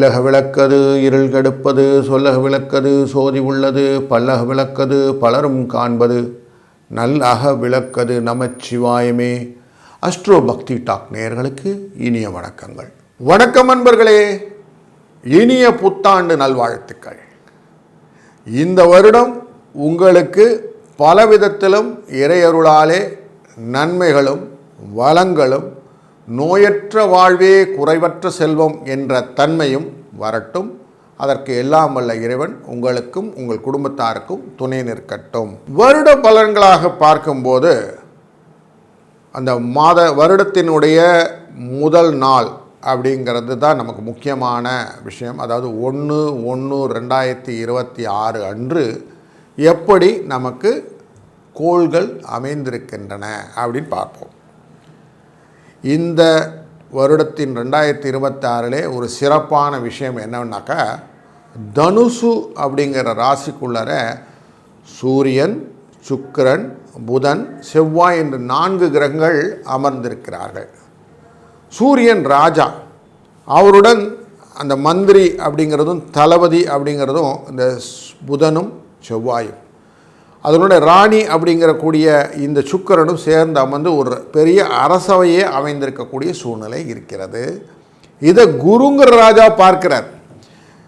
இல்லக விளக்கது இருள் கெடுப்பது சொல்லக விளக்கது சோதி உள்ளது பல்லக விளக்கது பலரும் காண்பது நல்லக விளக்கது நமச்சிவாயமே. அஸ்ட்ரோ பக்தி டாக் நேயர்களுக்கு இனிய வணக்கங்கள். வணக்கம் அன்பர்களே இனிய புத்தாண்டு நல்வாழ்த்துக்கள். இந்த வருடம் உங்களுக்கு பல விதத்திலும் இறையருளாலே நன்மைகளும் வளங்களும் நோயற்ற வாழ்வே குறைவற்ற செல்வம் என்ற தன்மையும் வரட்டும். அதற்கு எல்லாம் வல்ல இறைவன் உங்களுக்கும் உங்கள் குடும்பத்தாருக்கும் துணை நிற்கட்டும். வருட பலன்களாக பார்க்கும்போது அந்த மாத வருடத்தினுடைய முதல் நாள் அப்படிங்கிறது தான் நமக்கு முக்கியமான விஷயம். அதாவது ஒன்று ஒன்று ரெண்டாயிரத்தி இருபத்தி ஆறு அன்று எப்படி நமக்கு கோள்கள் அமைந்திருக்கின்றன அப்படின்னு பார்ப்போம். இந்த வருடத்தின் ரெண்டாயிரத்தி இருபத்தாறிலே ஒரு சிறப்பான விஷயம் என்னன்னாக்கா தனுசு அப்படிங்கிற ராசிக்குள்ளர சூரியன் சுக்கிரன் புதன் செவ்வாய் என்று நான்கு கிரகங்கள் அமர்ந்திருக்கிறார்கள். சூரியன் ராஜா அவருடன் அந்த மந்திரி அப்படிங்கிறதும் தளபதி அப்படிங்கிறதும் இந்த புதனும் செவ்வாயும். அதனுடைய ராணி அப்படிங்கிற கூடிய இந்த சுக்கரனும் சேர்ந்து அமர்ந்து ஒரு பெரிய அரசவையே அமைந்திருக்கக்கூடிய சூழ்நிலை இருக்கிறது. இதை குருங்கிற ராஜா பார்க்கிறார்.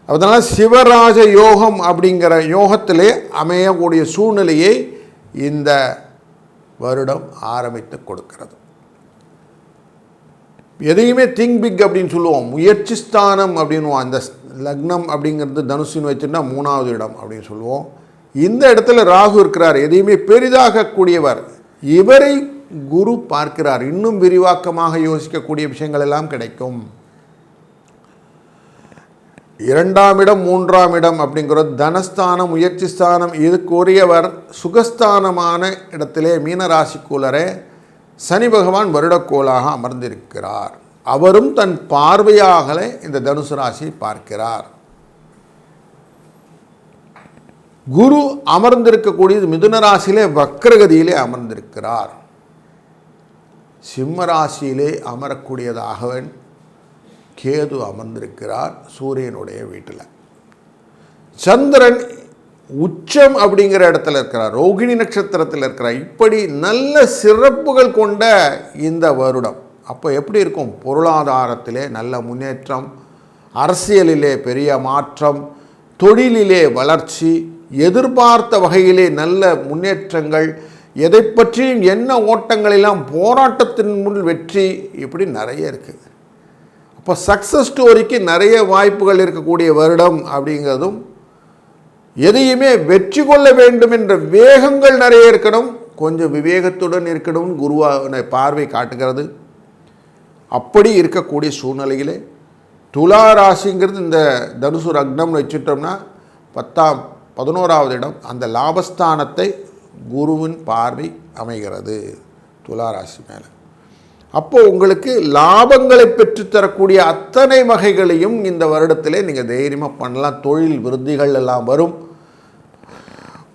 அதனால் சிவராஜ யோகம் அப்படிங்கிற யோகத்திலே அமையக்கூடிய சூழ்நிலையை இந்த வருடம் ஆரம்பித்து கொடுக்கிறது. எதையுமே திங்க் பிக் அப்படின்னு சொல்லுவோம். முயற்சி ஸ்தானம் அப்படின்வோம் அந்த லக்னம் அப்படிங்கிறது தனுஷின்னு வச்சுட்டா மூணாவது இடம் அப்படின்னு சொல்லுவோம். இந்த இடத்துல ராகு இருக்கிறார் எதையுமே பெரிதாகக்கூடியவர். இவரை குரு பார்க்கிறார். இன்னும் விரிவாக்கமாக யோசிக்கக்கூடிய விஷயங்கள் எல்லாம் கிடைக்கும். இரண்டாம் இடம் மூன்றாம் இடம் அப்படிங்கிறது தனஸ்தானம் முயற்சி ஸ்தானம் இதுக்குரியவர் சுகஸ்தானமான இடத்திலே மீனராசிக்குள்ளரே சனி பகவான் வருடக்கோளாக அமர்ந்திருக்கிறார். அவரும் தன் பார்வையாகலே இந்த தனுசு ராசியை பார்க்கிறார். குரு அமர்ந்திருக்கக்கூடியது மிதுனராசியிலே வக்கரகதியிலே அமர்ந்திருக்கிறார். சிம்ம ராசியிலே அமரக்கூடியதாகவன் கேது அமர்ந்திருக்கிறார் சூரியனுடைய வீட்டில். சந்திரன் உச்சம் அப்படிங்கிற இடத்துல இருக்கிறார். ரோகிணி நட்சத்திரத்தில் இருக்கிறார். இப்படி நல்ல சிறப்புகள் கொண்ட இந்த வருடம். அப்போ எப்படி இருக்கும்? பொருளாதாரத்திலே நல்ல முன்னேற்றம் அரசியலிலே பெரிய மாற்றம் தொழிலிலே வளர்ச்சி எதிர்பார்த்த வகையிலே நல்ல முன்னேற்றங்கள் எதை பற்றியும் என்ன ஓட்டங்களெல்லாம் போராட்டத்தின் முன் வெற்றி இப்படி நிறைய இருக்குது அப்போ சக்ஸஸ் ஸ்டோரிக்கு நிறைய வாய்ப்புகள் இருக்கக்கூடிய வருடம் அப்படிங்கிறதும் எதையுமே வெற்றி கொள்ள வேண்டும் என்ற வேகங்கள் நிறைய இருக்கணும் கொஞ்சம் விவேகத்துடன் இருக்கணும் குருவான பார்வை காட்டுகிறது. அப்படி இருக்கக்கூடிய சூழ்நிலையிலே துலா ராசிங்கிறது இந்த தனுசு ரக்னம்னு வச்சுட்டோம்னா பத்தாம் பதினோராவது இடம் அந்த லாபஸ்தானத்தை குருவின் பார்வை அமைகிறது துளாராசி மேலே. அப்போது உங்களுக்கு லாபங்களை பெற்றுத்தரக்கூடிய அத்தனை வகைகளையும் இந்த வருடத்திலே நீங்கள் தைரியமாக பண்ணலாம். தொழில் விருத்திகள் எல்லாம் வரும்.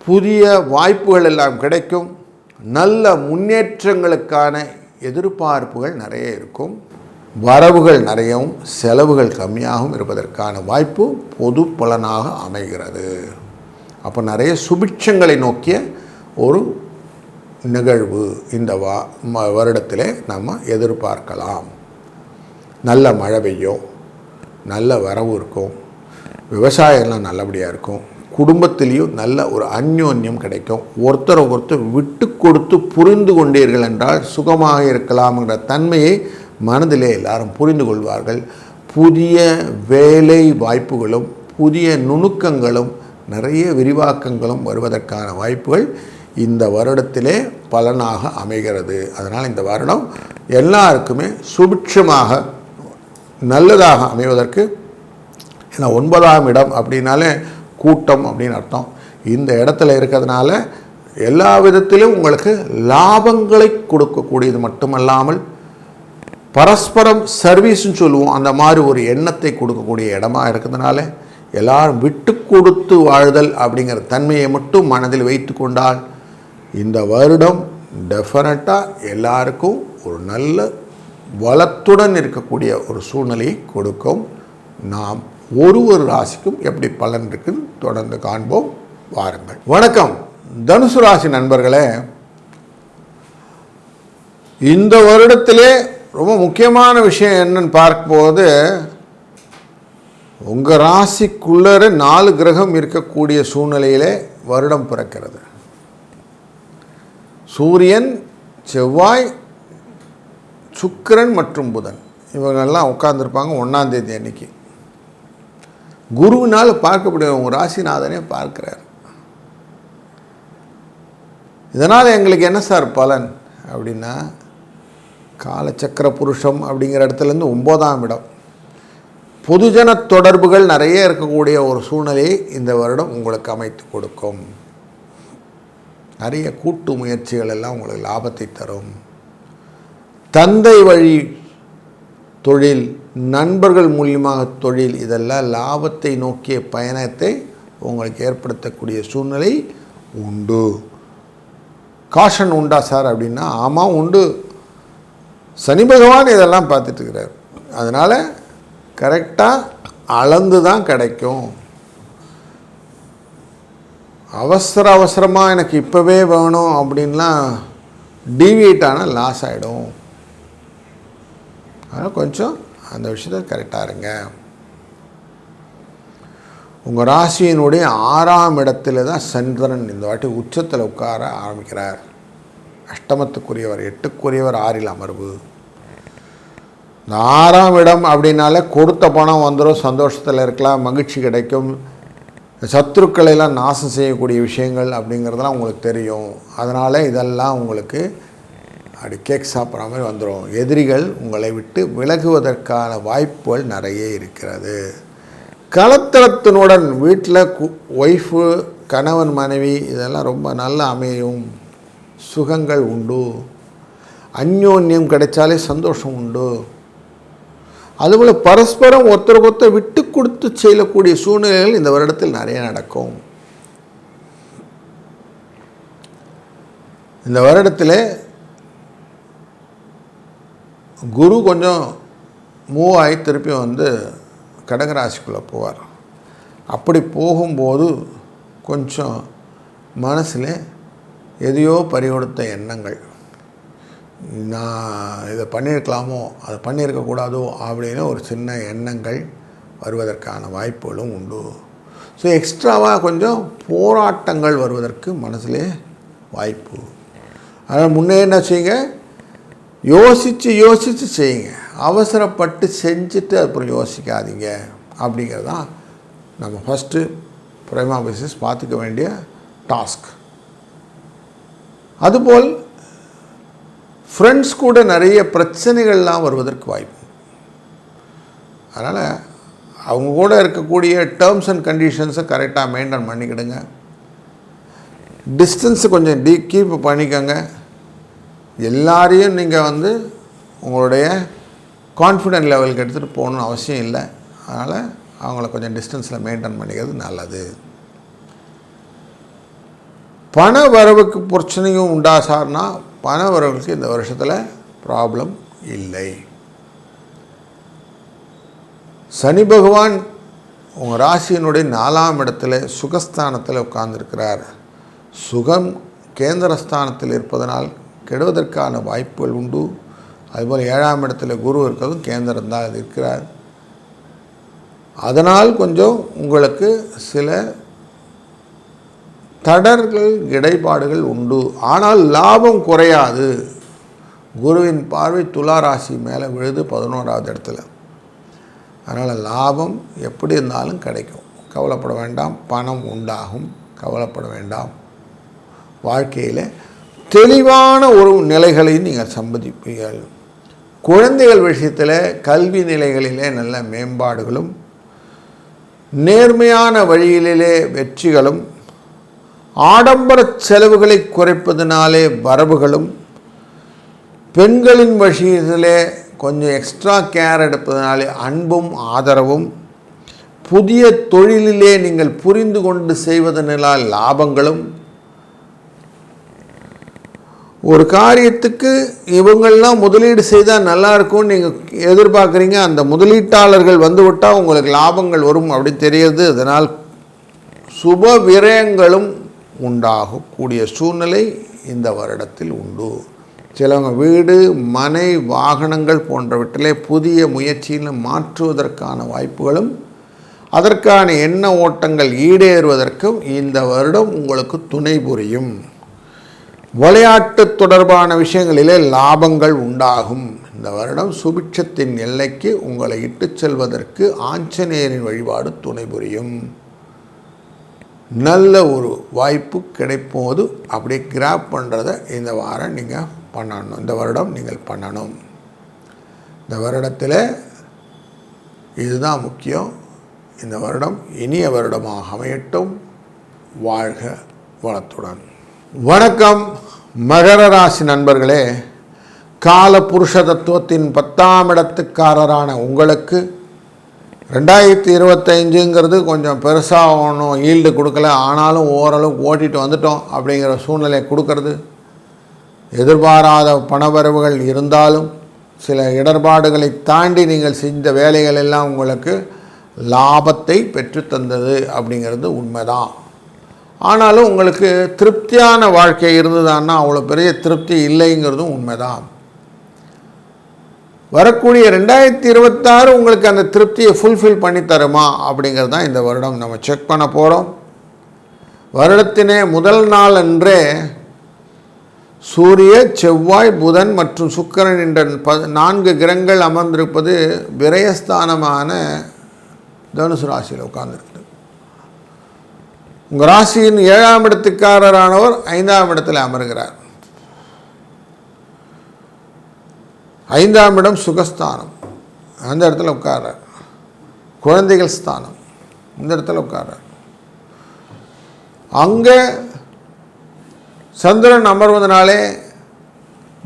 புதிய வாய்ப்புகள் எல்லாம் கிடைக்கும். நல்ல முன்னேற்றங்களுக்கான எதிர்பார்ப்புகள் நிறைய இருக்கும். வரவுகள் நிறையவும் செலவுகள் கம்மியாகவும் இருப்பதற்கான வாய்ப்பு பொது பலனாக அமைகிறது. அப்போ நிறைய சுபிட்சங்களை நோக்கிய ஒரு நிகழ்வு இந்த வா ம வருடத்திலே நம்ம எதிர்பார்க்கலாம். நல்ல மழை பெய்யும் நல்ல வரவு இருக்கும் விவசாயம்லாம் நல்லபடியாக இருக்கும் குடும்பத்திலையும் நல்ல ஒரு அந்யோன்யம் கிடைக்கும். ஒருத்தரை ஒருத்தர் விட்டு கொடுத்து புரிந்து கொண்டீர்கள் என்றால் சுகமாக இருக்கலாம்ங்கிற தன்மையை மனதிலே எல்லாரும் புரிந்து கொள்வார்கள். புதிய வேலை வாய்ப்புகளும் புதிய நுணுக்கங்களும் நிறைய விரிவாக்கங்களும் வருவதற்கான வாய்ப்புகள் இந்த வருடத்திலே பலனாக அமைகிறது. அதனால் இந்த வருடம் எல்லாருக்குமே சுபிட்சமாக நல்லதாக அமைவதற்கு ஏன்னா ஒன்பதாம் இடம் அப்படின்னாலே கூட்டம் அப்படின்னு அர்த்தம். இந்த இடத்துல இருக்கிறதுனால எல்லா விதத்திலும் உங்களுக்கு லாபங்களை கொடுக்கக்கூடியது மட்டுமல்லாமல் பரஸ்பரம் சர்வீஸ்ன்னு சொல்லுவோம். அந்த மாதிரி ஒரு எண்ணத்தை கொடுக்கக்கூடிய இடமா இருக்கிறதுனால எல்லாரும் விட்டு கொடுத்து வாழ்தல் அப்படிங்கிற தன்மையை மட்டும் மனதில் வைத்து கொண்டால் இந்த வருடம் டெஃபினட்டாக எல்லாருக்கும் ஒரு நல்ல வளத்துடன் இருக்கக்கூடிய ஒரு சூழ்நிலையை கொடுக்கும். நாம் ஒரு ஒரு ராசிக்கும் எப்படி பலன் இருக்குன்னு தொடர்ந்து காண்போம். வாருங்கள். வணக்கம். தனுசு ராசி நண்பர்களே இந்த வருடத்திலே ரொம்ப முக்கியமான விஷயம் என்னன்னு பார்க்கும்போது உங்கள் ராசிக்குள்ளர நாலு கிரகம் இருக்கக்கூடிய சூழ்நிலையிலே வருடம் பிறக்கிறது. சூரியன் செவ்வாய் சுக்கிரன் மற்றும் புதன். இவங்கெல்லாம் உட்காந்துருப்பாங்க ஒன்றாந்தேதி அன்னைக்கு. குருவினால் பார்க்கக்கூடிய உங்கள் ராசிநாதனே பார்க்குறார். இதனால் எங்களுக்கு என்ன சார் பலன்? அப்படின்னா காலச்சக்கர புருஷம் அப்படிங்கிற இடத்துலேருந்து ஒம்போதாம் இடம். பொதுஜன தொடர்புகள் நிறைய இருக்கக்கூடிய ஒரு சூழ்நிலையை இந்த வருடம் உங்களுக்கு அமைத்து கொடுக்கும். நிறைய கூட்டு முயற்சிகள் எல்லாம் உங்களுக்கு லாபத்தை தரும். தந்தை வழி தொழில் நண்பர்கள் மூலியமாக தொழில் இதெல்லாம் லாபத்தை நோக்கிய பயணத்தை உங்களுக்கு ஏற்படுத்தக்கூடிய சூழ்நிலை உண்டு. காஷன் உண்டா சார் அப்படின்னா ஆமாம் உண்டு. சனி பகவான் இதெல்லாம் பார்த்துட்டு இருக்கிறார். அதனால் கரெக்டாக அளந்து தான் கிடைக்கும். அவசர அவசரமாக எனக்கு இப்போவே வேணும் அப்படின்லாம் டீவியேட் ஆனால் லாஸ் ஆகிடும் அதனால் கொஞ்சம் அந்த விஷயத்தில் கரெக்டாக இருங்க. உங்கள் ராசியினுடைய ஆறாம் இடத்துல தான் சந்திரன் இந்த வாட்டி உச்சத்தில் உட்கார ஆரம்பிக்கிறார். அஷ்டமத்துக்குரியவர் எட்டுக்குரியவர் ஆறில் அமர்வு. இந்த ஆறாம் இடம் அப்படின்னாலே கொடுத்த பணம் வந்துடும் சந்தோஷத்தில் இருக்கலாம் மகிழ்ச்சி கிடைக்கும். சத்துருக்களை எல்லாம் நாசம் செய்யக்கூடிய விஷயங்கள் அப்படிங்கிறதெல்லாம் உங்களுக்கு தெரியும். அதனால் இதெல்லாம் உங்களுக்கு அப்படி கேக் சாப்பிட்ற மாதிரி வந்துடும் எதிரிகள் உங்களை விட்டு விலகுவதற்கான வாய்ப்புகள் நிறைய இருக்கிறது. கலத்தரத்தினுடன் வீட்டில் ஒய்ஃபு கணவன் மனைவி இதெல்லாம் ரொம்ப நல்லா அமையும். சுகங்கள் உண்டு. அந்யோன்யம் கிடைச்சாலே சந்தோஷம் உண்டு. அதுபோல் பரஸ்பரம் ஒருத்தருக்கு ஒருத்தர் விட்டு கொடுத்து செய்யக்கூடிய சூழ்நிலைகள் இந்த வருடத்தில் நிறைய நடக்கும். இந்த வருடத்தில் குரு கொஞ்சம் மூவ் ஆகி திருப்பி வந்து கடகராசிக்குள்ளே போவார். அப்படி போகும்போது கொஞ்சம் மனசில் எதையோ பறிகொடுத்த எண்ணங்கள். நான் இதை பண்ணியிருக்கலாமோ அதை பண்ணியிருக்கக்கூடாதோ அப்படின்னு ஒரு சின்ன எண்ணங்கள் வருவதற்கான வாய்ப்புகளும் உண்டு. ஸோ எக்ஸ்ட்ராவாக கொஞ்சம் போராட்டங்கள் வருவதற்கு மனசுலே வாய்ப்பு. அதனால் முன்னே என்ன செய்யுங்க? யோசித்து யோசித்து செய்யுங்க. அவசரப்பட்டு செஞ்சுட்டு அப்புறம் யோசிக்காதீங்க. அப்படிங்கிறது தான் நம்ம ஃபஸ்ட்டு பிரைமா பிசினஸ் பார்த்துக்க வேண்டிய டாஸ்க் அதுபோல் ஃப்ரெண்ட்ஸ் கூட நிறைய பிரச்சனைகள்லாம் வருவதற்கு வாய்ப்பு. அதனால் அவங்க கூட இருக்கக்கூடிய டேர்ம்ஸ் அண்ட் கண்டிஷன்ஸை கரெக்டாக மெயின்டைன் பண்ணிக்கிடுங்க. டிஸ்டன்ஸை கொஞ்சம் டீ கீப் பண்ணிக்கோங்க. எல்லாரையும் நீங்கள் வந்து உங்களுடைய கான்ஃபிடென்ட் லெவலுக்கு எடுத்துகிட்டு போகணுன்னு அவசியம் இல்லை. அதனால் அவங்கள கொஞ்சம் டிஸ்டன்ஸில் மெயின்டைன் பண்ணிக்கிறது நல்லது. பண வரவுக்கு பிரச்சனையும் உண்டா சார்னா பண வரவுக்கு இந்த வருஷத்தில் ப்ராப்ளம் இல்லை. சனி பகவான் உங்கள் ராசியினுடைய நாலாம் இடத்துல சுகஸ்தானத்தில் உட்கார்ந்துருக்கிறார். சுகம் கேந்திரஸ்தானத்தில் இருப்பதனால் கெடுவதற்கான வாய்ப்புகள் உண்டு. அதுபோல் ஏழாம் இடத்துல குரு இருக்கிறதும் கேந்திரம் தான் இருக்கிறார். அதனால் கொஞ்சம் உங்களுக்கு சில தடர்கள் இடைப்பாடுகள் உண்டு. ஆனால் லாபம் குறையாது. குருவின் பார்வை துலா ராசி மேலே விழுது பதினோராவது இடத்துல. அதனால் லாபம் எப்படி இருந்தாலும் கிடைக்கும். கவலைப்பட வேண்டாம். பணம் உண்டாகும். கவலைப்பட வேண்டாம். வாழ்க்கையில் தெளிவான ஒரு நிலைகளையும் நீங்கள் சம்மதிப்பீர்கள் குழந்தைகள் விஷயத்தில் கல்வி நிலைகளிலே நல்ல மேம்பாடுகளும் நேர்மையான வழியிலே வெற்றிகளும் ஆடம்பர செலவுகளை குறைப்பதனாலே வரவுகளும் பெண்களின் விஷயத்திலே கொஞ்சம் எக்ஸ்ட்ரா கேர் எடுப்பதனாலே அன்பும் ஆதரவும் புதிய தொழிலிலே நீங்கள் புரிந்து கொண்டு செய்வதனால் லாபங்களும். ஒரு காரியத்துக்கு இவங்கள்லாம் முதலீடு செய்தால் நல்லா இருக்கும்னு நீங்கள் எதிர்பார்க்குறீங்க அந்த முதலீட்டாளர்கள் வந்து விட்டால் உங்களுக்கு லாபங்கள் வரும் அப்படின்னு தெரியுது. அதனால் சுப விரயங்களும் உண்டாகக்கூடிய சூழ்நிலை இந்த வருடத்தில் உண்டு. சிலவங்க வீடு மனை வாகனங்கள் போன்றவற்றிலே புதிய முயற்சியில் மாற்றுவதற்கான வாய்ப்புகளும் அதற்கான எண்ண ஓட்டங்கள் ஈடேறுவதற்கும் இந்த வருடம் உங்களுக்கு துணை புரியும். விளையாட்டு தொடர்பான விஷயங்களிலே லாபங்கள் உண்டாகும். இந்த வருடம் சுபிட்சத்தின் எல்லைக்கு உங்களை இட்டுச் செல்வதற்கு ஆஞ்சநேயரின் வழிபாடு துணை புரியும். நல்ல ஒரு வாய்ப்பு கிடைப்போது. அப்படியே கிராப் பண்ணுறத இந்த வாரம் நீங்கள் பண்ணணும். இந்த வருடம் நீங்கள் பண்ணணும். இந்த வருடத்தில் இதுதான் முக்கியம். இந்த வருடம் இனிய வருடமாக அமையட்டும். வாழ்க வளத்துடன். வணக்கம் மகர ராசி நண்பர்களே. கால புருஷ தத்துவத்தின் பத்தாம் இடத்துக்காரரான உங்களுக்கு ரெண்டாயிரத்தி இருபத்தஞ்சுங்கிறது கொஞ்சம் பெருசாக ஒன்றும் ஈல்டு கொடுக்கல. ஆனாலும் ஓரளவுக்கு ஓட்டிட்டு வந்துட்டோம் அப்படிங்கிற சூழ்நிலை கொடுக்கறது. எதிர்பாராத பணவரவுகள் இருந்தாலும் சில இடர்பாடுகளை தாண்டி நீங்கள் செஞ்ச வேலைகள் எல்லாம் உங்களுக்கு லாபத்தை பெற்றுத்தந்தது அப்படிங்கிறது உண்மைதான். ஆனாலும் உங்களுக்கு திருப்தியான வாழ்க்கை இருந்ததுன்னா அவ்வளோ பெரிய திருப்தி இல்லைங்கிறதும் உண்மைதான். வரக்கூடிய ரெண்டாயிரத்தி இருபத்தாறு உங்களுக்கு அந்த திருப்தியை ஃபுல்ஃபில் பண்ணி தருமா? அப்படிங்கிறது தான் இந்த வருடம் நம்ம செக் பண்ண போகிறோம் வருடத்தினே முதல் நாள் அன்றே சூரிய செவ்வாய் புதன் மற்றும் சுக்கிரன் என்ற ப நான்கு கிரகங்கள் அமர்ந்திருப்பது விரயஸ்தானமான தனுசு ராசியில் உட்கார்ந்துருக்குது. உங்கள் ராசியின் ஏழாம் இடத்துக்காரரானவர் ஐந்தாம் இடத்தில் அமர்கிறார். ஐந்தாம் இடம் சுகஸ்தானம். அந்த இடத்துல உட்கார குழந்தைகள் ஸ்தானம். இந்த இடத்துல உட்கார அங்கே சந்திரன் அமர்வதனாலே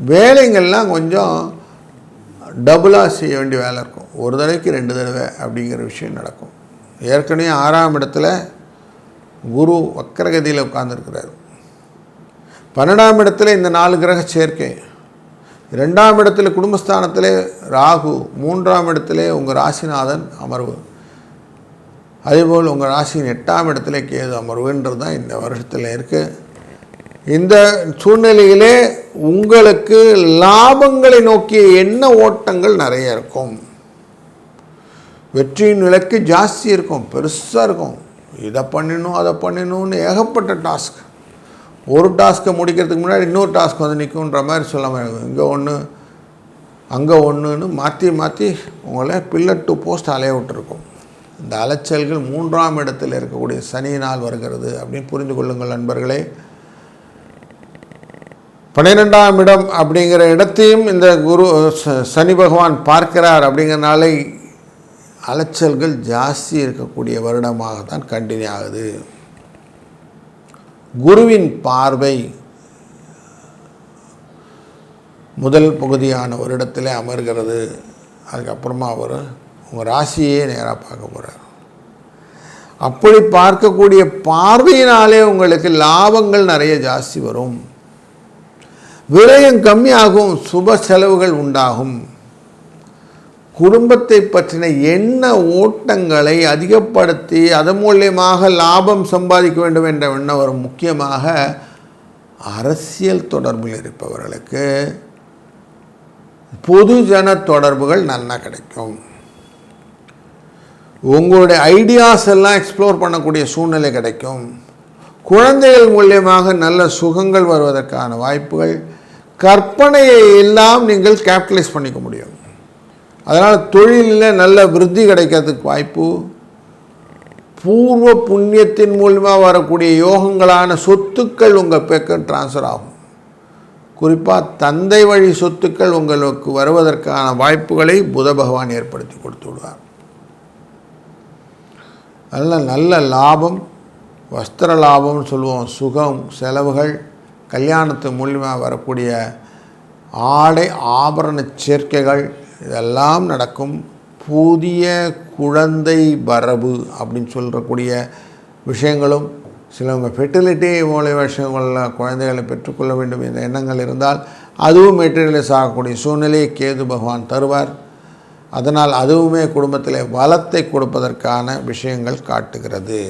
வேலைங்கள்லாம் கொஞ்சம் டபுளாக செய்ய வேண்டிய வேலை இருக்கும். ஒரு தடவைக்கு ரெண்டு தடவை அப்படிங்கிற விஷயம் நடக்கும். ஏற்கனவே ஆறாம் இடத்துல குரு வக்கரகதியில் உட்கார்ந்துருக்கிறார். பன்னெண்டாம் இடத்துல இந்த நாலு கிரக சேர்க்கை. ரெண்டாம் இடத்துல குடும்பஸ்தானத்திலே ராகு மூன்றாம் இடத்திலே உங்கள் ராசிநாதன் அமர்வு. அதேபோல் உங்கள் ராசியின் எட்டாம் இடத்துல கேது அமர்வுன்றது தான் இந்த வருஷத்தில் இருக்குது இந்த சூழ்நிலையிலே உங்களுக்கு லாபங்களை நோக்கிய எண்ண ஓட்டங்கள் நிறைய இருக்கும். வெற்றியின் இலக்கு ஜாஸ்தி இருக்கும் பெருசாக இருக்கும். இதை பண்ணணும் அதை பண்ணணும்னு ஏகப்பட்ட டாஸ்க். ஒரு டாஸ்க்கை முடிக்கிறதுக்கு முன்னாடி இன்னொரு டாஸ்க் வந்து நிற்குன்ற மாதிரி சொல்லாமல் இங்கே ஒன்று அங்கே ஒன்றுன்னு மாற்றி மாற்றி உங்களை பில்லர் டு போஸ்ட் அலைய விட்டுருக்கும். இந்த அலைச்சல்கள் மூன்றாம் இடத்தில் இருக்கக்கூடிய சனியினால் வருகிறது அப்படின்னு புரிந்து கொள்ளுங்கள் நண்பர்களே. பன்னிரெண்டாம் இடம் அப்படிங்கிற இடத்தையும் இந்த குரு ச- சனி பகவான் பார்க்கிறார் அப்படிங்கிறனால அலைச்சல்கள் ஜாஸ்தி இருக்கக்கூடிய வருடமாக தான் கண்டினியூ ஆகுது. குருவின் பார்வை. முதல் பகுதியான ஒரு இடத்துல அமர்கிறது. அதுக்கப்புறமா அவர் உங்கள் ராசியே நேராக பார்க்க போகிறார் அப்படி பார்க்கக்கூடிய பார்வையினாலே உங்களுக்கு லாபங்கள் நிறைய ஜாஸ்தி வரும். விரயம் கம்மியாகும் சுப செலவுகள் உண்டாகும். குடும்பத்தை பற்றின எண்ண ஓட்டங்களை அதிகப்படுத்தி அதன் மூலியமாக லாபம் சம்பாதிக்க வேண்டும் என்ற எண்ணம் வரும். முக்கியமாக அரசியல் தொடர்பில் இருப்பவர்களுக்கு பொதுஜன தொடர்புகள் நல்லா கிடைக்கும். உங்களுடைய ஐடியாஸ் எல்லாம் எக்ஸ்ப்ளோர் பண்ணக்கூடிய சூழ்நிலை கிடைக்கும். குழந்தைகள் மூலியமாக நல்ல சுகங்கள் வருவதற்கான வாய்ப்புகள். கற்பனையை எல்லாம் நீங்கள் கேபிட்டலைஸ் பண்ணிக்க முடியும். அதனால் தொழிலில் நல்ல விருத்தி கிடைக்கிறதுக்கு வாய்ப்பு. பூர்வ புண்ணியத்தின் மூலியமாக வரக்கூடிய யோகங்களான சொத்துக்கள் உங்கள் பக்கம் ட்ரான்ஸ்ஃபர் ஆகும். குறிப்பாக தந்தை வழி சொத்துக்கள் உங்களுக்கு வருவதற்கான வாய்ப்புகளை புத பகவான் ஏற்படுத்தி கொடுத்து விடுவார். நல்ல நல்ல லாபம் வஸ்திர லாபம்னு சொல்லுவோம். சுகம் செலவுகள் கல்யாணத்து மூலியமாக வரக்கூடிய ஆடை ஆபரண சேர்க்கைகள் இதெல்லாம் நடக்கும் புதிய குழந்தை வரவு அப்படின்னு சொல்கிறக்கூடிய விஷயங்களும் சிலவங்க ஃபெர்டிலிட்டி மூலிய விஷயங்களில் குழந்தைகளை பெற்றுக்கொள்ள வேண்டும் என்ற எண்ணங்கள் இருந்தால் அதுவும் மெட்டீரியலைஸ் ஆகக்கூடிய சூழ்நிலையை கேது பகவான் தருவார். அதனால் அதுவுமே குடும்பத்தில் வளத்தை கொடுப்பதற்கான விஷயங்கள் காட்டுகிறது.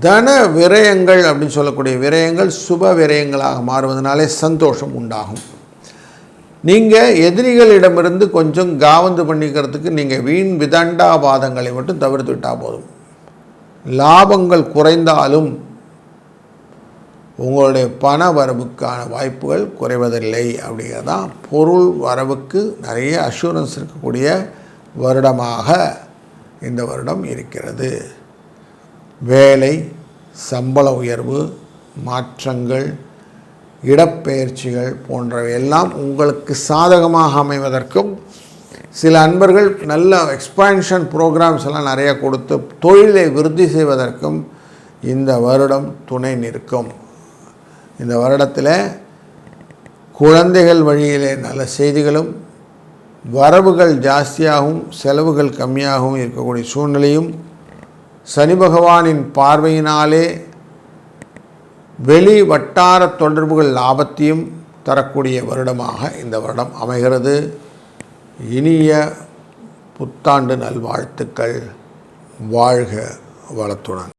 தன விரயங்கள் அப்படின்னு சொல்லக்கூடிய விரயங்கள் சுப விரயங்களாக மாறுவதனாலே சந்தோஷம் உண்டாகும். நீங்கள் எதிரிகளிடமிருந்து கொஞ்சம் காவந்து பண்ணிக்கிறதுக்கு நீங்கள் வீண் விதண்டாபாதங்களை மட்டும் தவிர்த்து விட்டால் போதும். லாபங்கள் குறைந்தாலும் உங்களுடைய பண வரவுக்கான வாய்ப்புகள் குறைவதில்லை அப்படிங்கிறது தான் பொருள் வரவுக்கு நிறைய அஷூரன்ஸ் இருக்கக்கூடிய வருடமாக இந்த வருடம் இருக்கிறது. வேலை சம்பள உயர்வு மாற்றங்கள் இடப்பெயர்ச்சிகள் போன்றவை எல்லாம் உங்களுக்கு சாதகமாக அமைவதற்கும் சில அன்பர்கள் நல்ல எக்ஸ்பான்ஷன் ப்ரோக்ராம்ஸ் எல்லாம் நிறைய கொடுத்து தொழிலை விருத்தி செய்வதற்கும் இந்த வருடம் துணை நிற்கும். இந்த வருடத்தில் குழந்தைகள் வழியிலே நல்ல செய்திகளும் வரவுகள் ஜாஸ்தியாகவும் செலவுகள் கம்மியாகவும் இருக்கக்கூடிய சூழ்நிலையும் சனி பகவானின் பார்வையினாலே வெளி வட்டார தொடர்புகள் லாபத்தையும் தரக்கூடிய வருடமாக இந்த வருடம் அமைகிறது. இனிய புத்தாண்டு நல்வாழ்த்துக்கள். வாழ்க வளத்துடன்.